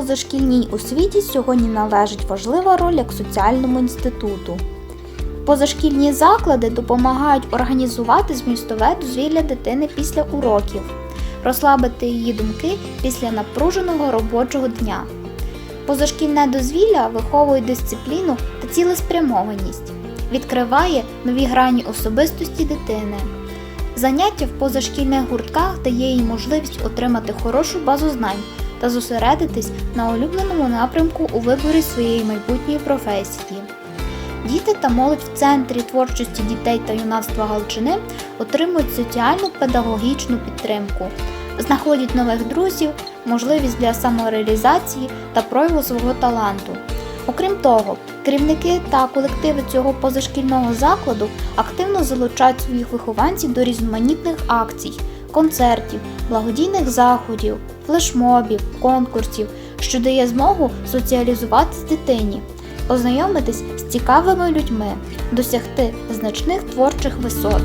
позашкільній освіті сьогодні належить важлива роль як соціальному інституту. Позашкільні заклади допомагають організувати змістове дозвілля дитини після уроків, розслабити її думки після напруженого робочого дня. Позашкільне дозвілля виховує дисципліну та цілеспрямованість, відкриває нові грані особистості дитини. Заняття в позашкільних гуртках дає їй можливість отримати хорошу базу знань та зосередитись на улюбленому напрямку у виборі своєї майбутньої професії. Діти та молодь в центрі творчості дітей та юнацтва Галичини отримують соціальну педагогічну підтримку, знаходять нових друзів, можливість для самореалізації та прояву свого таланту. Окрім того, керівники та колективи цього позашкільного закладу активно залучають своїх вихованців до різноманітних акцій, концертів, благодійних заходів, флешмобів, конкурсів, що дає змогу соціалізуватись дитині, ознайомитись з цікавими людьми, досягти значних творчих висот.